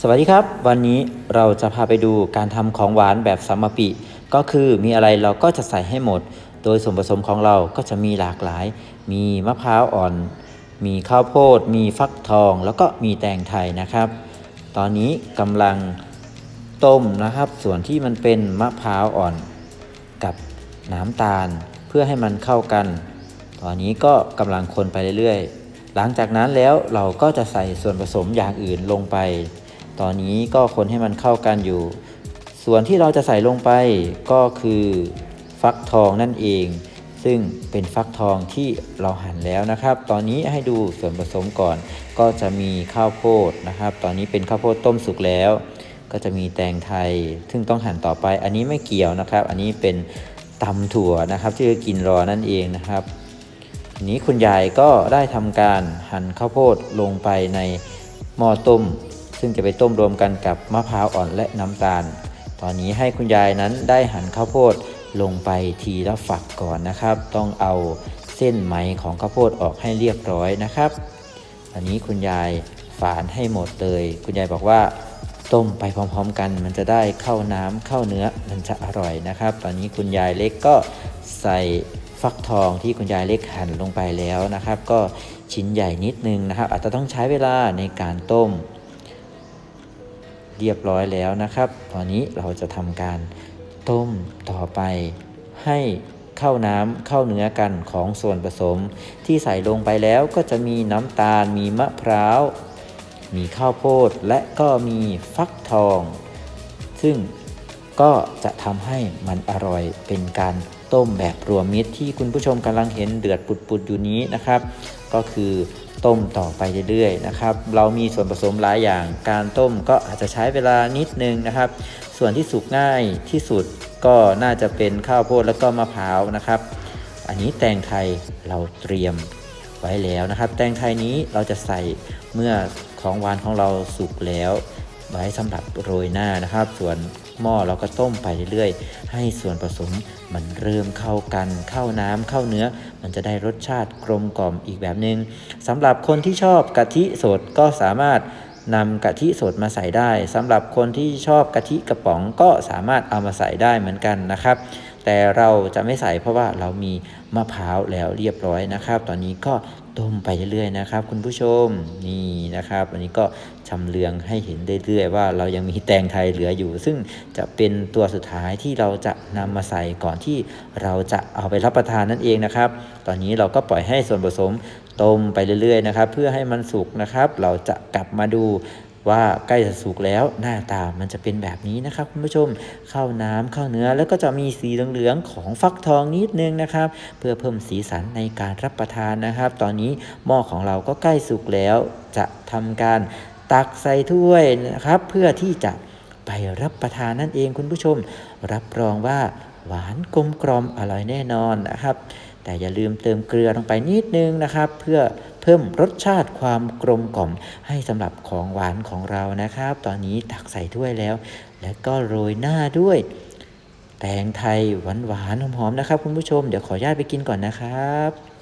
สวัสดีครับ วันนี้เราจะพาไปดูการทำของหวานแบบสัมมปิ ก็คือมีอะไรเราก็จะใส่ให้หมด โดยส่วนผสมของเราก็จะมีหลากหลาย มีมะพร้าวอ่อน มีข้าวโพด มีฟักทอง แล้วก็มีแตงไทยนะครับ ตอนนี้กำลังต้มนะครับ ส่วนที่มันเป็นมะพร้าวอ่อนกับน้ำตาล เพื่อให้มันเข้ากัน ตอนนี้ก็กำลังคนไปเรื่อยๆ หลังจากนั้นแล้วเราก็จะใส่ส่วนผสมอย่างอื่นลงไป ตอนนี้ก็คนให้มันเข้ากันอยู่ ส่วนที่เราจะใส่ลงไปก็คือฟักทองนั่นเอง ซึ่งเป็นฟักทองที่เราหั่นแล้วนะครับ ตอนนี้ให้ดูส่วนผสมก่อน ก็จะมีข้าวโพดนะครับ ตอนนี้เป็นข้าวโพดต้มสุกแล้ว ก็จะมีแตงไทย ซึ่งต้องหั่นต่อไป อันนี้ไม่เกี่ยวนะครับ อันนี้เป็นตำถั่วนะครับ ที่จะกินรอนั่นเองนะครับนี้คุณยายก็ได้ทำการหั่นข้าวโพดลงไปในหม้อต้ม ซึ่งจะไปต้มรวมกันกับมะพร้าวอ่อนและน้ำตาล ตอนนี้ให้คุณยายนั้นได้หั่นข้าวโพดลงไปทีละฝักก่อนนะครับ ต้องเอาเส้นไหมของข้าวโพดออกให้เรียบร้อยนะครับ อันนี้คุณยายฝานให้หมดเลย คุณยายบอกว่าต้มไปพร้อมๆกัน มันจะได้เข้าน้ำเข้าเนื้อมันจะอร่อยนะครับ ตอนนี้คุณยายเล็กก็ใส่ฟักทองที่คุณยายเล็กหั่นลงไปแล้วนะครับ ก็ชิ้นใหญ่นิดนึงนะครับ อาจจะต้องใช้เวลาในการต้ม เรียบร้อยแล้วนะครับ ตอนนี้เราจะทำการต้มต่อไปให้เข้าน้ำเข้าเนื้อกันของส่วนผสม ที่ใส่ลงไปแล้วก็จะมีน้ำตาล มีมะพร้าว มีข้าวโพดและก็มีฟักทอง ซึ่ง ก็จะทำให้มันอร่อยเป็นการต้มแบบรวมมิตรที่คุณผู้ชมกำลังเห็นเดือดปุดๆอยู่นี้นะครับ ก็คือต้มต่อไปเรื่อยๆนะครับ เรามีส่วนผสมหลายอย่าง การต้มก็อาจจะใช้เวลานิดนึงนะครับ ส่วนที่สุกง่ายที่สุดก็น่าจะเป็นข้าวโพดแล้วก็มะพร้าวนะครับ อันนี้แตงไทยเราเตรียมไว้แล้วนะครับ แตงไทยนี้เราจะใส่เมื่อของหวานของเราสุกแล้ว ไว้สำหรับโรยหน้านะครับ ส่วน หม้อเราก็ต้มไปเรื่อยๆ ให้ส่วนผสมมันเริ่มเข้ากัน เข้าน้ำเข้าเนื้อ มันจะได้รสชาติกลมกล่อมอีกแบบหนึง่งสำหรับคนที่ชอบกะทิสดก็สามารถนำกะทิสดมาใส่ได้สำหรับคนที่ชอบกะทิกระป๋องก็สามารถเอามาใส่ได้เหมือนกันนะครับ แต่เราจะไม่ใส่เพราะว่าเรามีมะพร้าวแล้วเรียบร้อยนะครับ ตอนนี้ก็ต้มไปเรื่อยๆนะครับ คุณผู้ชมนี่นะครับอันนี้ก็ชำเลืองให้เห็นเรื่อยๆว่าเรายังมีแตงไทยเหลืออยู่ ซึ่งจะเป็นตัวสุดท้ายที่เราจะนำมาใส่ก่อนที่เราจะเอาไปรับประทานนั่นเองนะครับ ตอนนี้เราก็ปล่อยให้ส่วนผสมต้มไปเรื่อยๆนะครับ เพื่อให้มันสุกนะครับ เราจะกลับมาดู ว่าใกล้จะสุกแล้วหน้าตามันจะเป็นแบบนี้นะครับคุณผู้ชมเข้าน้ำเข้าเนื้อแล้วก็จะมีสีเหลืองๆของฟักทองนิดนึงนะครับ เพื่อเพิ่มสีสันในการรับประทานนะครับ ตอนนี้หม้อของเราก็ใกล้สุกแล้วจะทำการตักใส่ถ้วยนะครับ เพื่อที่จะไปรับประทานนั่นเองคุณผู้ชม รับรองว่าหวานกลมกลอมอร่อยแน่นอนนะครับ แต่อย่าลืมเติมเกลือลงไปนิดนึงนะครับ เพื่อเพิ่มรสชาติความกลมกล่อมให้สำหรับของหวานของเรานะครับ ตอนนี้ตักใส่ถ้วยแล้ว แล้วก็โรยหน้าด้วย แตงไทยหวานๆหอมๆนะครับ คุณผู้ชมเดี๋ยวขออนุญาตไปกินก่อนนะครับ